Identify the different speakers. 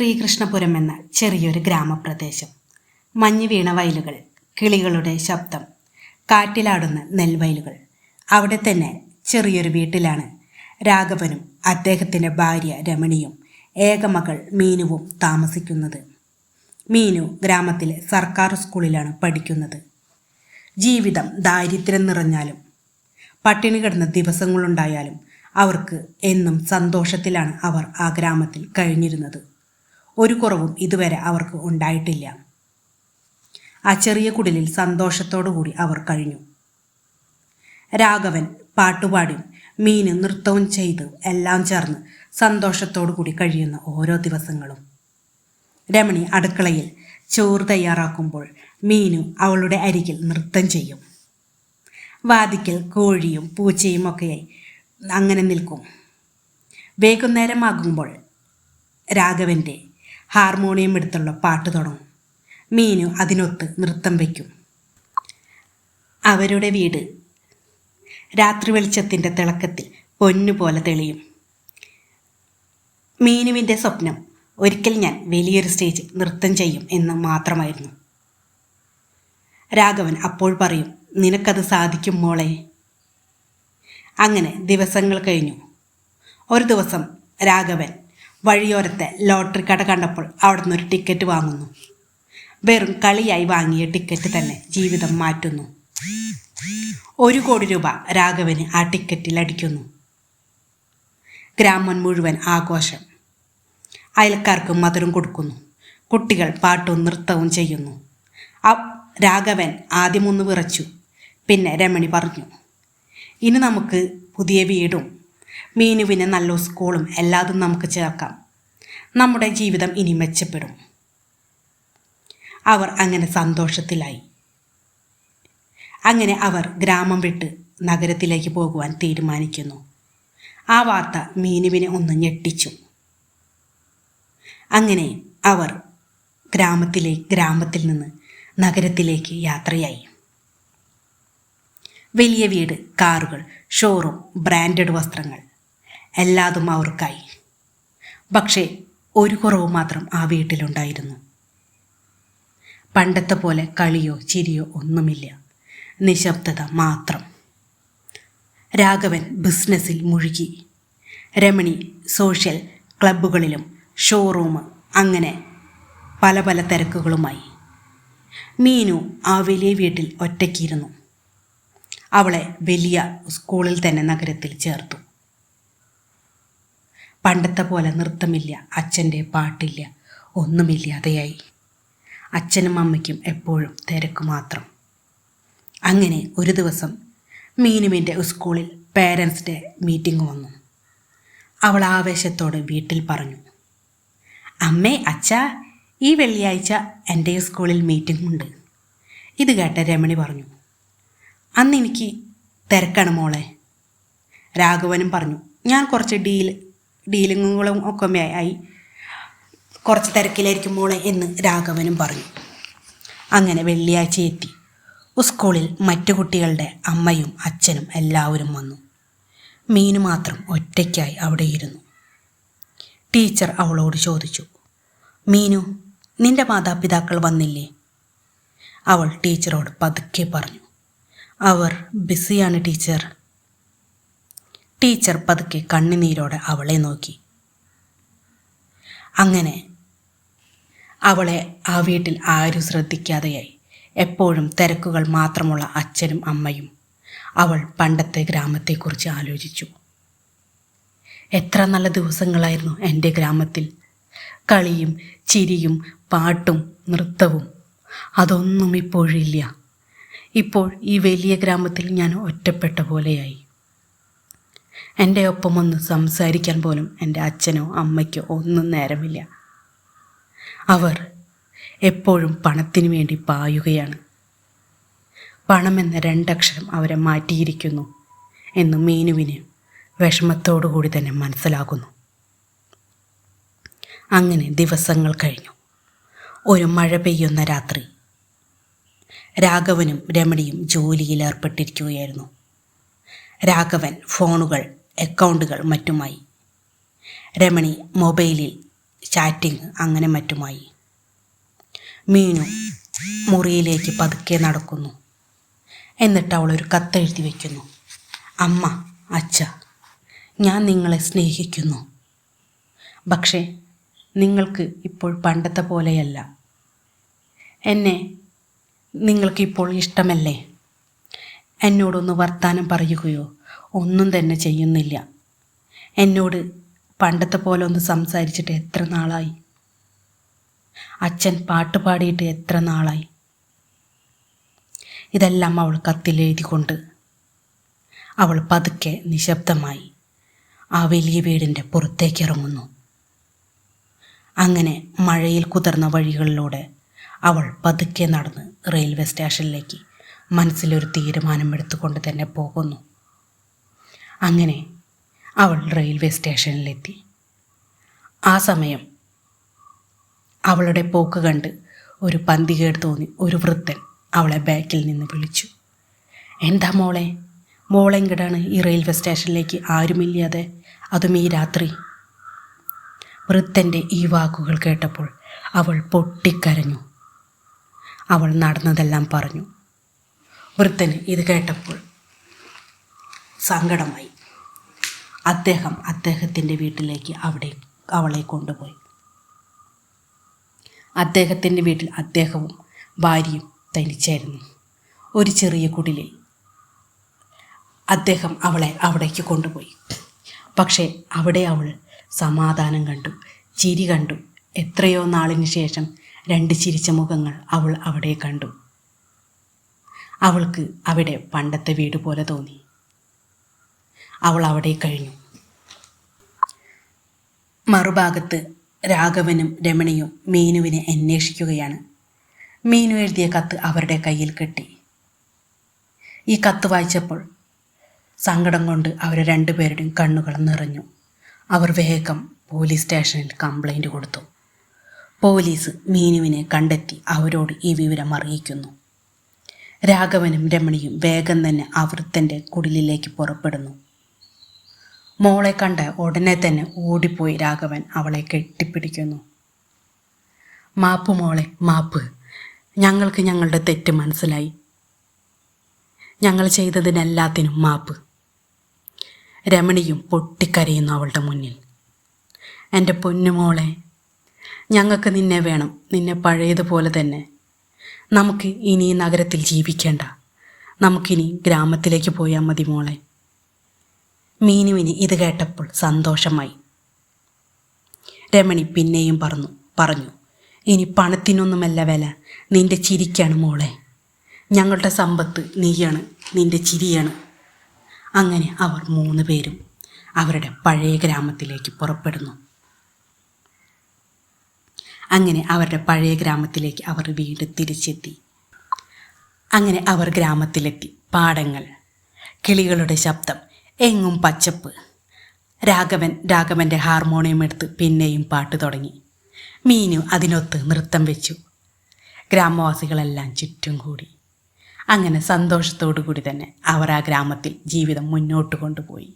Speaker 1: ശ്രീകൃഷ്ണപുരം എന്ന ചെറിയൊരു ഗ്രാമപ്രദേശം. മഞ്ഞ് വീണ വയലുകൾ കിളികളുടെ ശബ്ദം കാറ്റിലാടുന്ന നെൽവയലുകൾ. അവിടെ തന്നെ ചെറിയൊരു വീട്ടിലാണ് രാഘവനും അദ്ദേഹത്തിന്റെ ഭാര്യ രമണിയും ഏകമകൾ മീനുവും താമസിക്കുന്നത്. മീനു ഗ്രാമത്തിലെ സർക്കാർ സ്കൂളിലാണ് പഠിക്കുന്നത്. ജീവിതം ദാരിദ്ര്യം നിറഞ്ഞാലും പട്ടിണി കിടന്ന ദിവസങ്ങളുണ്ടായാലും അവർക്ക് എന്നും സന്തോഷത്തിലാണ് അവർ ആ ഗ്രാമത്തിൽ കഴിഞ്ഞിരുന്നത്. ഒരു കുറവും ഇതുവരെ അവർക്ക് ഉണ്ടായിട്ടില്ല. ആ ചെറിയ കുടിലിൽ സന്തോഷത്തോടുകൂടി അവർ കഴിഞ്ഞു. രാഘവൻ പാട്ടുപാടിയും മീന് നൃത്തവും ചെയ്ത് എല്ലാം ചേർന്ന് സന്തോഷത്തോടു കൂടി കഴിയുന്ന ഓരോ ദിവസങ്ങളും. രമണി അടുക്കളയിൽ ചോറ് തയ്യാറാക്കുമ്പോൾ മീനു അവളുടെ അരികിൽ നൃത്തം ചെയ്യും. വാതിക്കൽ കോഴിയും പൂച്ചയും ഒക്കെയായി അങ്ങനെ നിൽക്കും. വൈകുന്നേരമാകുമ്പോൾ രാഘവന്റെ ഹാർമോണിയം എടുത്തുള്ള പാട്ട് തുടങ്ങും. മീനു അതിനൊത്ത് നൃത്തം വയ്ക്കും. അവരുടെ വീട് രാത്രി വെളിച്ചത്തിന്റെ തിളക്കത്തിൽ പൊന്നുപോലെ തെളിയും. മീനുവിന്റെ സ്വപ്നം ഒരിക്കൽ ഞാൻ വലിയൊരു സ്റ്റേജിൽ നൃത്തം ചെയ്യും എന്ന് മാത്രമായിരുന്നു. രാഘവൻ അപ്പോൾ പറയും നിനക്കത് സാധിക്കും മോളെ. അങ്ങനെ ദിവസങ്ങൾ കഴിഞ്ഞു. ഒരു ദിവസം രാഘവൻ വഴിയോരത്തെ ലോട്ടറി കട കണ്ടപ്പോൾ അവിടെ നിന്നൊരു ടിക്കറ്റ് വാങ്ങുന്നു. വെറും കളിയായി വാങ്ങിയ ടിക്കറ്റ് തന്നെ ജീവിതം മാറ്റുന്നു. ഒരു കോടി രൂപ രാഘവന് ആ ടിക്കറ്റിൽ അടിക്കുന്നു. ഗ്രാമം മുഴുവൻ ആഘോഷം. അയൽക്കാർക്ക് മധുരം കൊടുക്കുന്നു. കുട്ടികൾ പാട്ടും നൃത്തവും ചെയ്യുന്നു. രാഘവൻ ആദ്യമൊന്ന് വിറച്ചു. പിന്നെ രമണി പറഞ്ഞു ഇനി നമുക്ക് പുതിയ വീടും മീനുവിന് നല്ല സ്കൂളും എല്ലാതും നമുക്ക് ചേർക്കാം. നമ്മുടെ ജീവിതം ഇനി മെച്ചപ്പെടും. അവർ അങ്ങനെ സന്തോഷത്തിലായി. അങ്ങനെ അവർ ഗ്രാമം വിട്ട് നഗരത്തിലേക്ക് പോകുവാൻ തീരുമാനിക്കുന്നു. ആ വാർത്ത മീനുവിനെ ഒന്ന് ഞെട്ടിച്ചു. അങ്ങനെ അവർ ഗ്രാമത്തിലെ ഗ്രാമത്തിൽ നിന്ന് നഗരത്തിലേക്ക് യാത്രയായി. വലിയ വീട് കാറുകൾ ഷോറൂം ബ്രാൻഡഡ് വസ്ത്രങ്ങൾ. എല്ലാതും അവർക്കായി. പക്ഷേ ഒരു കുറവ് മാത്രം ആ വീട്ടിലുണ്ടായിരുന്നു. പണ്ടത്തെ പോലെ കളിയോ ചിരിയോ ഒന്നുമില്ല. നിശബ്ദത മാത്രം. രാഘവൻ ബിസിനസ്സിൽ മുഴുകി. രമണി സോഷ്യൽ ക്ലബ്ബുകളിലും ഷോറൂം അങ്ങനെ പല പല തിരക്കുകളുമായി. മീനു ആ വലിയ വീട്ടിൽ ഒറ്റയ്ക്കിരുന്നു. അവളെ വലിയ സ്കൂളിൽ തന്നെ നഗരത്തിൽ ചേർത്തു. പണ്ടത്തെ പോലെ നൃത്തമില്ല അച്ഛന്റെ പാട്ടില്ല ഒന്നുമില്ലാതെയായി. അച്ഛനും അമ്മയ്ക്കും എപ്പോഴും തിരക്ക് മാത്രം. അങ്ങനെ ഒരു ദിവസം മീനുവിന്റെ സ്കൂളിൽ പേരൻസ് ഡേ മീറ്റിംഗ് വന്നു. അവൾ ആവേശത്തോടെ വീട്ടിൽ പറഞ്ഞു അമ്മേ അച്ഛ ഈ വെള്ളിയാഴ്ച എന്റെ സ്കൂളിൽ മീറ്റിംഗ് ഉണ്ട്. ഇത് കേട്ട രമണി പറഞ്ഞു അന്ന് എനിക്ക് തിരക്കാണ് മോളെ. രാഘവനും പറഞ്ഞു ഞാൻ കുറച്ച് ഡീൽ ഡീലിങ്ങുകളും ഒക്കെ ആയി. കുറച്ച് തിരക്കിലായിരിക്കും മോളെ എന്ന് രാഘവനും പറഞ്ഞു. അങ്ങനെ വെള്ളിയാഴ്ച എത്തി. സ്കൂളിൽ മറ്റു കുട്ടികളുടെ അമ്മയും അച്ഛനും എല്ലാവരും വന്നു. മീനു മാത്രം ഒറ്റയ്ക്കായി അവിടെ ഇരുന്നു. ടീച്ചർ അവളോട് ചോദിച്ചു മീനു നിന്റെ മാതാപിതാക്കൾ വന്നില്ലേ? അവൾ ടീച്ചറോട് പതുക്കെ പറഞ്ഞു അവർ ബിസിയാണ് ടീച്ചർ. ടീച്ചർ പതുക്കെ കണ്ണുനീരോടെ അവളെ നോക്കി. അങ്ങനെ അവളെ ആ വീട്ടിൽ ആരും ശ്രദ്ധിക്കാതെയായി. എപ്പോഴും തിരക്കുകൾ മാത്രമുള്ള അച്ഛനും അമ്മയും അവൾ പണ്ടത്തെ ഗ്രാമത്തെക്കുറിച്ച് ആലോചിച്ചു. എത്ര നല്ല ദിവസങ്ങളായിരുന്നു എന്റെ ഗ്രാമത്തിൽ. കളിയും ചിരിയും പാട്ടും നൃത്തവും അതൊന്നും ഇപ്പോഴില്ല. ഇപ്പോൾ ഈ വലിയ ഗ്രാമത്തിൽ ഞാൻ ഒറ്റപ്പെട്ട പോലെയായി. എന്റെ ഒപ്പം ഒന്ന് സംസാരിക്കാൻ പോലും എന്റെ അച്ഛനോ അമ്മയ്ക്കോ ഒന്നും നേരമില്ല. അവർ എപ്പോഴും പണത്തിനു വേണ്ടി പായുകയാണ്. പണമെന്ന രണ്ടക്ഷരം അവരെ മാറ്റിയിരിക്കുന്നു എന്ന് മീനുവിന് വിഷമത്തോടു കൂടി തന്നെ മനസ്സിലാകുന്നു. അങ്ങനെ ദിവസങ്ങൾ കഴിഞ്ഞു. ഒരു മഴ പെയ്യുന്ന രാത്രി രാഘവനും രമണിയും ജോലിയിൽ ഏർപ്പെട്ടിരിക്കുകയായിരുന്നു. രാഘവൻ ഫോണുകൾ അക്കൗണ്ടുകൾ മറ്റുമായി. രമണി മൊബൈലിൽ ചാറ്റിംഗ് അങ്ങനെ മറ്റുമായി. മീനു മുറിയിലേക്ക് പതുക്കെ നടക്കുന്നു. എന്നിട്ട് അവൾ ഒരു കത്തെഴുതി വയ്ക്കുന്നു അമ്മ അച്ഛ ഞാൻ നിങ്ങളെ സ്നേഹിക്കുന്നു. പക്ഷേ നിങ്ങൾക്ക് ഇപ്പോൾ പണ്ടത്തെ പോലെയല്ല. എന്നെ നിങ്ങൾക്കിപ്പോൾ ഇഷ്ടമല്ലേ? എന്നോടൊന്ന് വർത്താനം പറയുകയോ ഒന്നും തന്നെ ചെയ്യുന്നില്ല. എന്നോട് പണ്ടത്തെ പോലെ ഒന്ന് സംസാരിച്ചിട്ട് എത്ര നാളായി? അച്ഛൻ പാട്ട് പാടിയിട്ട് എത്ര നാളായി? ഇതെല്ലാം അവൾ കത്തിലെഴുതിക്കൊണ്ട് അവൾ പതുക്കെ നിശബ്ദമായി ആ വലിയ വീടിന്റെ പുറത്തേക്ക് ഇറങ്ങുന്നു. അങ്ങനെ മഴയിൽ കുതിർന്ന വഴികളിലൂടെ അവൾ പതുക്കെ നടന്ന് റെയിൽവേ സ്റ്റേഷനിലേക്ക് മനസ്സിലൊരു തീരുമാനമെടുത്തുകൊണ്ട് തന്നെ പോകുന്നു. അങ്ങനെ അവൾ റെയിൽവേ സ്റ്റേഷനിലെത്തി. ആ സമയം അവളുടെ പോക്ക് കണ്ട് ഒരു പന്തികേട് തോന്നി ഒരു വൃത്തൻ അവളെ ബാക്കിൽ നിന്ന് വിളിച്ചു. എന്താ മോളെ? മോളെങ്കിടാണ് ഈ റെയിൽവേ സ്റ്റേഷനിലേക്ക് ആരുമില്ലാതെ? അതും ഈ രാത്രി? വൃത്തന്റെ ഈ വാക്കുകൾ കേട്ടപ്പോൾ അവൾ പൊട്ടിക്കരഞ്ഞു. അവൾ നടന്നതെല്ലാം പറഞ്ഞു. വൃദ്ധന് ഇത് കേട്ടപ്പോൾ സങ്കടമായി. അദ്ദേഹം അദ്ദേഹത്തിന്റെ വീട്ടിലേക്ക് അവിടെ അവളെ കൊണ്ടുപോയി. അദ്ദേഹത്തിന്റെ വീട്ടിൽ അദ്ദേഹവും ഭാര്യയും തനിച്ചായിരുന്നു. ഒരു ചെറിയ കുടിലിൽ അദ്ദേഹം അവളെ അവിടേക്ക് കൊണ്ടുപോയി. പക്ഷേ അവിടെ അവൾ സമാധാനം കണ്ടു ചിരി കണ്ടു. എത്രയോ നാളിന് ശേഷം രണ്ട് ചിരിച്ച മുഖങ്ങൾ അവൾ അവിടെ കണ്ടു. അവൾക്ക് അവിടെ പണ്ടത്തെ വീട് പോലെ തോന്നി. അവൾ അവിടെ കഴിഞ്ഞു. മറുഭാഗത്ത് രാഘവനും രമണിയും മീനുവിനെ അന്വേഷിക്കുകയാണ്. മീനു എഴുതിയ കത്ത് അവരുടെ കയ്യിൽ കെട്ടി. ഈ കത്ത് വായിച്ചപ്പോൾ സങ്കടം കൊണ്ട് അവർ രണ്ടുപേരുടെയും കണ്ണുകൾ നിറഞ്ഞു. അവർ വേഗം പോലീസ് സ്റ്റേഷനിൽ കംപ്ലൈന്റ് കൊടുത്തു. പോലീസ് മീനുവിനെ കണ്ടെത്തി അവരോട് ഈ വിവരം അറിയിക്കുന്നു. രാഘവനും രമണിയും വേഗം തന്നെ അവൃത്തന്റെ കുടിലിലേക്ക് പുറപ്പെടുന്നു. മോളെ കണ്ട് ഉടനെ തന്നെ ഓടിപ്പോയി രാഘവൻ അവളെ കെട്ടിപ്പിടിക്കുന്നു. മാപ്പ് മോളെ മാപ്പ്. ഞങ്ങൾക്ക് ഞങ്ങളുടെ തെറ്റ് മനസ്സിലായി. ഞങ്ങൾ ചെയ്തതിനെല്ലാത്തിനും മാപ്പ്. രമണിയും പൊട്ടിക്കരയുന്നു അവളുടെ മുന്നിൽ. എന്റെ പൊന്നുമോളെ ഞങ്ങൾക്ക് നിന്നെ വേണം നിന്നെ പഴയതുപോലെ തന്നെ. നമുക്ക് ഇനി നഗരത്തിൽ ജീവിക്കേണ്ട. നമുക്കിനി ഗ്രാമത്തിലേക്ക് പോയാൽ മതി മോളെ. മീനുവിന് ഇത് കേട്ടപ്പോൾ സന്തോഷമായി. രമണി പിന്നെയും പറഞ്ഞു പറഞ്ഞു ഇനി പണത്തിനൊന്നുമല്ല വില. നിന്റെ ചിരിക്കാണ് മോളെ. ഞങ്ങളുടെ സമ്പത്ത് നീയാണ് നിന്റെ ചിരിയാണ്. അങ്ങനെ അവർ മൂന്ന് പേരും അവരുടെ പഴയ ഗ്രാമത്തിലേക്ക് പുറപ്പെടുന്നു. അങ്ങനെ അവരുടെ പഴയ ഗ്രാമത്തിലേക്ക് അവർ വീണ്ടും തിരിച്ചെത്തി. അങ്ങനെ അവർ ഗ്രാമത്തിലെത്തി. പാടങ്ങൾ. കിളികളുടെ ശബ്ദം. എങ്ങും പച്ചപ്പ്. രാഘവൻ രാഘവന്റെ ഹാർമോണിയം എടുത്ത് പിന്നെയും പാട്ട് തുടങ്ങി. മീനു അതിനൊത്ത് നൃത്തം വെച്ചു. ഗ്രാമവാസികളെല്ലാം ചുറ്റും കൂടി. അങ്ങനെ സന്തോഷത്തോടു കൂടി തന്നെ അവർ ആ ഗ്രാമത്തിൽ ജീവിതം മുന്നോട്ട് കൊണ്ടുപോയി.